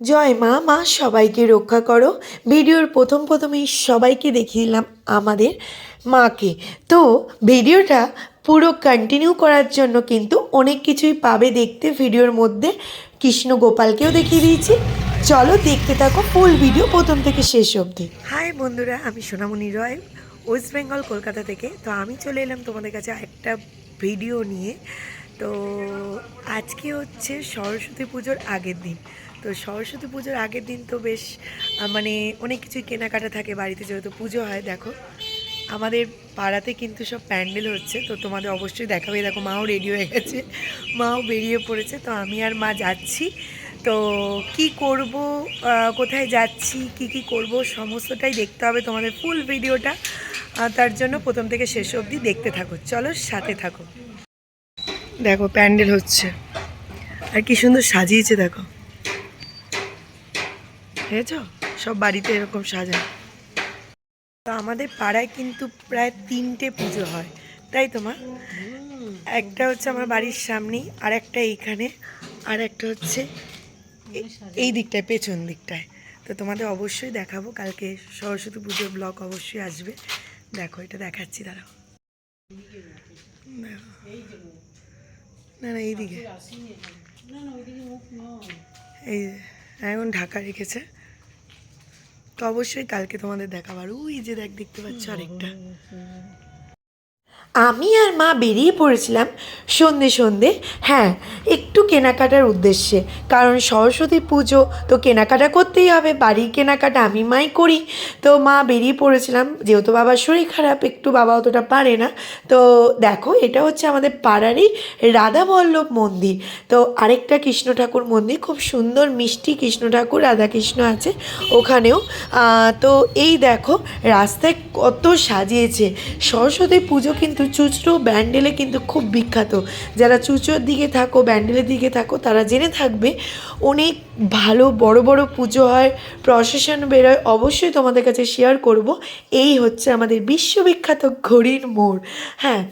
জয় মা মা, সবাইকে রক্ষা করো। ভিডিওর প্রথম প্রথমেই সবাইকে দেখিয়ে দিলাম আমাদের মাকে। তো ভিডিওটা পুরো কন্টিনিউ করার জন্য কিন্তু অনেক কিছুই পাবে দেখতে। ভিডিওর মধ্যে কৃষ্ণ গোপালকেও দেখিয়ে দিয়েছি। চলো দেখতে থাকো ফুল ভিডিও প্রথম থেকে শেষ অবধি। হাই বন্ধুরা, আমি সোনামণি রয় ওয়েস্ট বেঙ্গল কলকাতা থেকে। তো আমি চলে এলাম তোমাদের কাছে একটা ভিডিও নিয়ে। তো আজকে হচ্ছে সরস্বতী পুজোর আগের দিন। তো সরস্বতী পুজোর আগের দিন তো বেশ মানে অনেক কিছুই কেনাকাটা থাকে বাড়িতে, যেহেতু পুজো হয়, দেখো। আমাদের পাড়াতে কিন্তু সব প্যান্ডেল হচ্ছে, তো তোমাদের অবশ্যই দেখাবে। দেখো, মাও রেডি হয়ে গেছে, মাও বেরিয়ে পড়েছে, তো আমি আর মা যাচ্ছি। তো কি করব কোথায় যাচ্ছি, কি কি করব, সমস্তটাই দেখতে হবে তোমাদের ফুল ভিডিওটা তার জন্য প্রথম থেকে শেষ অবধি দেখতে থাকো। চলো, সাথে থাকো। দেখো, প্যান্ডেল হচ্ছে। আর কি সুন্দর সাজিয়েছে, দেখো। দেখেছ সব বাড়িতে এরকম সাজায়। তো আমাদের পাড়ায় কিন্তু প্রায় তিনটে পুজো হয়। তাই তোমার একটা হচ্ছে আমার বাড়ির সামনেই আর একটা এইখানে আর একটা হচ্ছে এই দিকটায় পেছন দিকটায়। তো তোমাদের অবশ্যই দেখাবো। কালকে সরস্বতী পুজোর ব্লগ অবশ্যই আসবে। দেখো এটা দেখাচ্ছি দাঁড়াও। না না এইদিকে। এই এখন ঢাকা রেখেছে। তো অবশ্যই কালকে তোমাদের দেখাবার। ওই যে দেখ দেখতে পাচ্ছ আরেকটা। আমি আর মা বেরিয়ে পড়েছিলাম সন্ধে সন্ধে। হ্যাঁ একটু কেনাকাটার উদ্দেশ্যে। কারণ সরস্বতী পুজো, তো কেনাকাটা করতেই হবে। বাড়ির কেনাকাটা আমি মাই করি। তো মা বেরিয়ে পড়েছিলাম। যেহেতু বাবার শরীর খারাপ, একটু বাবা অতটা পারে না। তো দেখো, এটা হচ্ছে আমাদের পাড়ারই রাধাবল্লভ মন্দির। তো আরেকটা কৃষ্ণ ঠাকুর মন্দির, খুব সুন্দর মিষ্টি কৃষ্ণ ঠাকুর, রাধাকৃষ্ণ আছে ওখানেও। তো এই দেখো, রাস্তায় কত সাজিয়েছে। সরস্বতী পুজো কিন্তু চুচড়ো ব্যান্ডেলে কিন্তু খুব বিখ্যাত। যারা চুচোর দিকে থাকো, ব্যান্ডেলের দিকে থাকো, তারা জেনে থাকবে, অনেক ভালো বড় বড় পুজো হয় প্রসেশন বেরোয় অবশ্যই তোমাদের কাছে শেয়ার করব। এই হচ্ছে আমাদের বিশ্ববিখ্যাত ঘড়ির মোড়। হ্যাঁ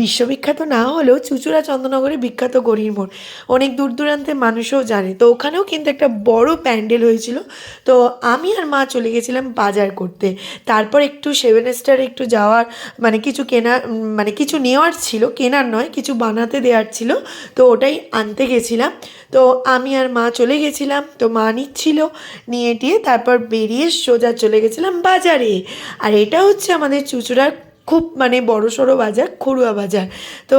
বিশ্ববিখ্যাত না হলেও চুচুড়া চন্দ্রনগরে বিখ্যাত গড়ির মোড়। অনেক দূর দূরান্তের মানুষও জানে। তো ওখানেও কিন্তু একটা বড় প্যান্ডেল হয়েছিল। তো আমি আর মা চলে গেছিলাম বাজার করতে। তারপর একটু সেভেন স্টার একটু যাওয়ার মানে কিছু কেনা মানে কিছু নেওয়ার ছিল। কেনার নয়, কিছু বানাতে দেওয়ার ছিল। তো ওটাই আনতে গেছিলাম। তো আমি আর মা চলে গেছিলাম। তো মা নিচ্ছিল, নিয়ে টিয়ে তারপর বেরিয়ে সোজা চলে গেছিলাম বাজারে। আর এটা হচ্ছে আমাদের চুচুড়ার খুব মানে বড় সড়ো বাজার খড়ুয়া বাজার। তো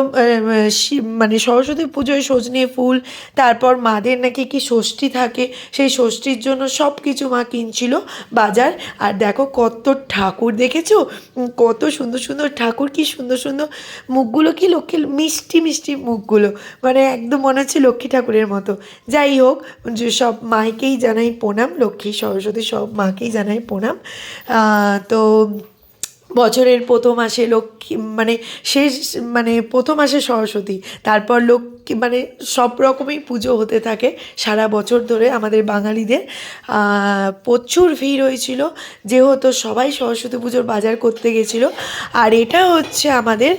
মানে সরস্বতী পুজোয় সজনে ফুল, তারপর মাদের নাকি কি ষষ্ঠী থাকে, সেই ষষ্ঠীর জন্য সব কিছু মা কিনছিল বাজার। আর দেখো কত ঠাকুর দেখেছ? কত সুন্দর সুন্দর ঠাকুর, কি সুন্দর সুন্দর মুখগুলো, কি লক্ষ্মী, মিষ্টি মিষ্টি মুখগুলো। মানে একদম মনে হচ্ছে লক্ষ্মী ঠাকুরের মতো। যাই হোক, যে সব মাকেই জানাই প্রণাম, লক্ষ্মী সরস্বতী সব মাকেই জানাই প্রণাম। তো বছরের প্রথম আসে লক্ষ্মী মানে শেষ মানে প্রথম আসে সরস্বতী, তারপর লক্ষ্মী মানে সব রকমই পুজো হতে থাকে সারা বছর ধরে আমাদের বাঙালিদের। প্রচুর ভিড় হয়েছিল, যেহেতু সবাই সরস্বতী পুজোর বাজার করতে গেছিল। আর এটা হচ্ছে আমাদের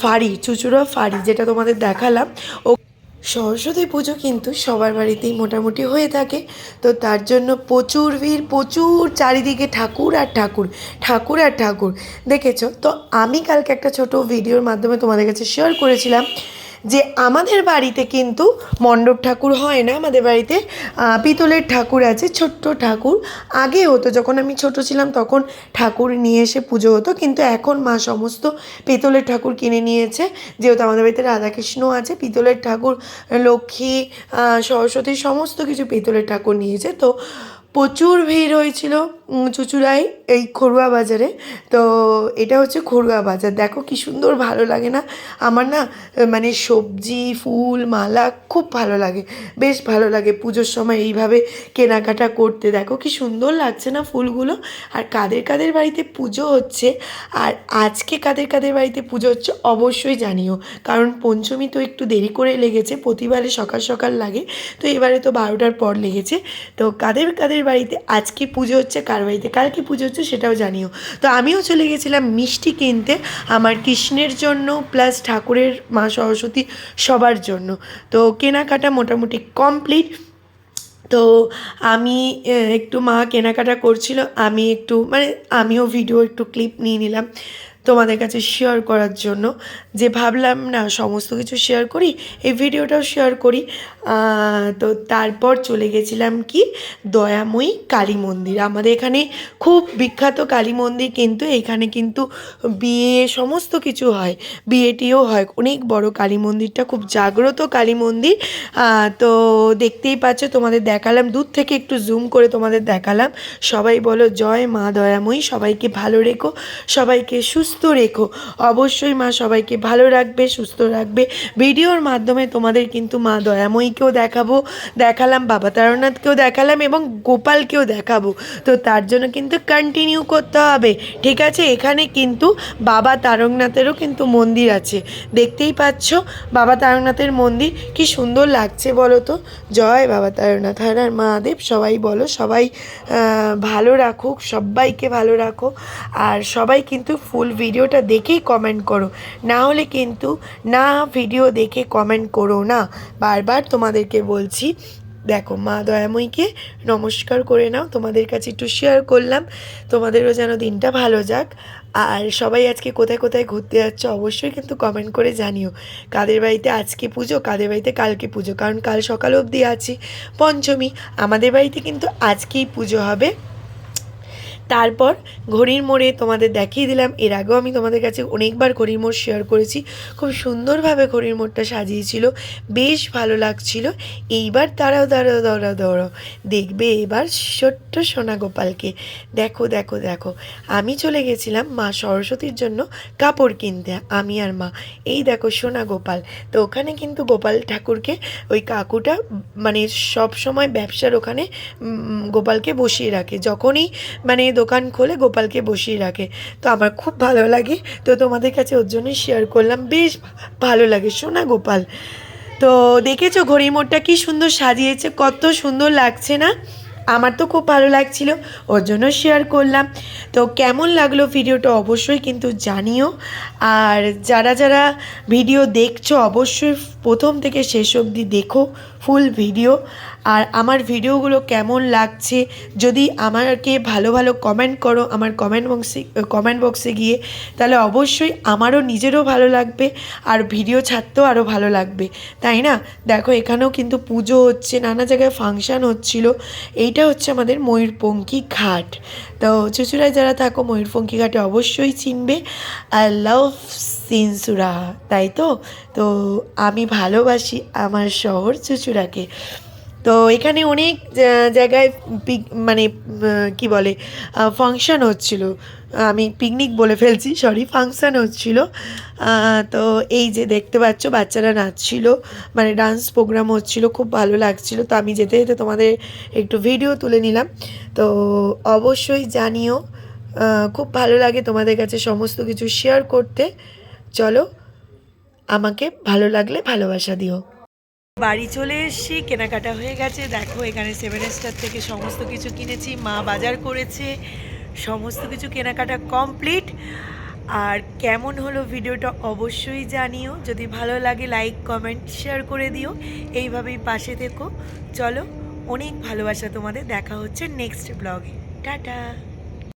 ফাঁড়ি, চুচুড়া ফাঁড়ি, যেটা তোমাদের দেখালাম। ও সরস্বতী পুজো কিন্তু সবার বাড়িতেই মোটামুটি হয়ে থাকে। তো তার জন্য প্রচুর ভিড়, প্রচুর চারিদিকে ঠাকুর আর ঠাকুর ঠাকুর আর ঠাকুর। দেখেছ? তো আমি কালকে একটা ছোট ভিডিওর মাধ্যমে তোমাদের কাছে শেয়ার করেছিলাম যে আমাদের বাড়িতে কিন্তু মণ্ডপ ঠাকুর হয় না, আমাদের বাড়িতে পিতলের ঠাকুর আছে, ছোট্ট ঠাকুর। আগে হতো, যখন আমি ছোট ছিলাম তখন ঠাকুর নিয়ে এসে পুজো হতো, কিন্তু এখন মা সমস্ত পিতলের ঠাকুর কিনে নিয়েছে। যেহেতু আমাদের বাড়িতে রাধাকৃষ্ণ আছে, পিতলের ঠাকুর, লক্ষ্মী সরস্বতী, সমস্ত কিছু পিতলের ঠাকুর নিয়েছে। তো প্রচুর ভিড় হয়েছিল চুচুড়ায় এই খড়ুয়া বাজারে। তো এটা হচ্ছে খড়ুয়া বাজার। দেখো কি সুন্দর ভালো লাগে না? আমার না মানে সবজি, ফুল, মালা খুব ভালো লাগে। বেশ ভালো লাগে পুজোর সময় এইভাবে কেনাকাটা করতে। দেখো কি সুন্দর লাগছে না ফুলগুলো? আর কাদের কাদের বাড়িতে পুজো হচ্ছে? আর আজকে কাদের কাদের বাড়িতে পুজো হচ্ছে অবশ্যই জানিও। কারণ পঞ্চমী তো একটু দেরি করে লেগেছে, প্রতিবারে সকাল সকাল লাগে। তো এবারে তো বারোটার পর লেগেছে। তো কাদের কাদের বাড়িতে, আজকে পুজো হচ্ছে কার বাড়িতে? কালকে পুজো হচ্ছে সেটাও জানিও। তো আমিও চলে গেছিলাম মিষ্টি কিনতে, আমার কৃষ্ণের জন্য প্লাস ঠাকুরের মা সরস্বতী সবার জন্য। তো কেনাকাটা মোটামুটি কমপ্লিট তো আমি একটু মা কেনাকাটা করছিল, আমি একটু মানে আমিও ভিডিও একটু ক্লিপ নিয়ে নিলাম। তোমাদের কাছে শেয়ার করার জন্য। যে ভাবলাম, না, সমস্ত কিছু শেয়ার করি, এই ভিডিওটাও শেয়ার করি। তো তারপর চলে গেছিলাম কি? দয়াময়ী কালী মন্দির। আমাদের এখানে খুব বিখ্যাত কালী মন্দির কিন্তু এখানে কিন্তু বিয়ে সমস্ত কিছু হয়। বিয়েটিও হয়। অনেক বড় কালী মন্দিরটা, খুব জাগ্রত কালী মন্দির। তো দেখতেই পাচ্ছ, তোমাদের দেখালাম, দূর থেকে একটু জুম করে তোমাদের দেখালাম। সবাই বলো, জয় মা দয়াময়ী। সবাইকে ভালো রেখো। সবাইকে সুস্থ রেখো। অবশ্যই মা সবাইকে ভালো রাখবে, সুস্থ রাখবে। ভিডিওর মাধ্যমে তোমাদের কিন্তু মা দয়াময়ীকেও দেখাবো, দেখালাম, বাবা তারনাথকেও দেখালাম এবং গোপালকেও দেখাবো। তো তার জন্য কিন্তু কন্টিনিউ করতে হবে। ঠিক আছে? এখানে কিন্তু বাবা তারকনাথেরও কিন্তু মন্দির আছে। দেখতেই পাচ্ছ? বাবা তারকনাথের মন্দির কি সুন্দর লাগছে বলো তো? জয় বাবা তারকনাথ হর হর মহাদেব। সবাই বলো, সবাই ভালো রাখুক, সবাইকে ভালো রাখো। আর সবাই কিন্তু ফুল ভিডিওটা দেখেই কমেন্ট করো। না হলে কিন্তু না ভিডিও দেখে কমেন্ট করো না। বারবার তোমাদেরকে বলছি, দেখো মা দয়াময়ীকে নমস্কার করে নাও, তোমাদের কাছে একটু শেয়ার করলাম। তোমাদেরও যেন দিনটা ভালো যাক। আর সবাই আজকে কোথায় কোথায় ঘুরতে যাচ্ছে অবশ্যই কিন্তু কমেন্ট করে জানিও। কাদের বাড়িতে আজকে পুজো, কাদের বাড়িতে কালকে পুজো? কারণ কাল সকাল অবধি আছে, পঞ্চমী। আমাদের বাড়িতে কিন্তু আজকেই পুজো হবে। তারপর ঘড়ির মোড়ে তোমাদের দেখিয়ে দিলাম। এর আগেও আমি তোমাদের কাছে অনেকবার ঘড়ির মোড় শেয়ার করেছি। খুব সুন্দরভাবে ঘড়ির মোড়টা সাজিয়েছিল। বেশ ভালো লাগছিল। এইবার দাঁড়াও দাঁড়াও দাঁড়াও দাঁড়াও। দেখবে এবার ছোট্ট সোনা গোপালকে দেখো দেখো দেখো। আমি চলে গেছিলাম মা সরস্বতীর জন্য কাপড় কিনতে, আমি আর মা। এই দেখো সোনা গোপাল তো ওখানে কিন্তু গোপাল ঠাকুরকে, ওই কাকুটা মানে সব সময় ব্যবসার ওখানে গোপালকে বসিয়ে রাখে। যখনই মানে দোকান খোলে গোপালকে বসিয়ে রাখে। তো আমার খুব ভালো লাগে। তো তোমাদের কাছে ওর জন্যই শেয়ার করলাম। বেশ ভালো লাগে। শোনা গোপাল। তো দেখেছ ঘড়ি মোড়টা কি সুন্দর সাজিয়েছে? কত সুন্দর লাগছে না? আমার তো খুব ভালো লাগছিল, ওর জন্য শেয়ার করলাম। তো কেমন লাগল ভিডিওটা অবশ্যই কিন্তু জানিও। আর যারা যারা ভিডিও দেখছ, অবশ্যই প্রথম থেকে শেষ অবধি দেখো ফুল ভিডিও আর আমার ভিডিওগুলো কেমন লাগছে, যদি আমাকে ভালো ভালো কমেন্ট করো আমার কমেন্ট বক্সে কমেন্ট বক্সে গিয়ে, তাহলে অবশ্যই আমারও নিজেরও ভালো লাগবে আর ভিডিও ছাড়তেও আরও ভালো লাগবে। তাই না? দেখো এখানেও কিন্তু পুজো হচ্ছে, নানা জায়গায় ফাংশান হচ্ছিল। এইটা হচ্ছে আমাদের ময়ূরপঙ্খী ঘাট। তো চুচুড়ায় যারা থাকো, ময়ূরপঙ্খী ঘাটে অবশ্যই চিনবে। আই লাভ সিনসুরা, তাই তো? তো আমি ভালোবাসি আমার শহর চুচুড়াকে। তো এখানে অনেক জায়গায় পিক মানে কি বলে ফাংশন হচ্ছিল। আমি পিকনিক বলে ফেলছি সরি ফাংশন হচ্ছিল। তো এই যে দেখতে পাচ্ছ, বাচ্চারা নাচছিল মানে ডান্স প্রোগ্রাম হচ্ছিল, খুব ভালো লাগছিল। তো আমি যেতে যেতে তোমাদের একটু ভিডিও তুলে নিলাম। তো অবশ্যই জানিও খুব ভালো লাগে তোমাদের কাছে সমস্ত কিছু শেয়ার করতে। চলো, আমাকে ভালো লাগলে ভালোবাসা দিও। বাড়ি চলে এসেছি, কেনাকাটা হয়ে গেছে। দেখো, এখানে সেভেন স্টার থেকে সমস্ত কিছু কিনেছি, মা বাজার করেছে, সমস্ত কিছু কেনাকাটা কমপ্লিট আর কেমন হলো ভিডিওটা অবশ্যই জানিও। যদি ভালো লাগে লাইক কমেন্ট শেয়ার করে দিও। এইভাবেই পাশে থেকো। চলো, অনেক ভালোবাসা তোমাদের। দেখা হচ্ছে নেক্সট ব্লগে টাটা!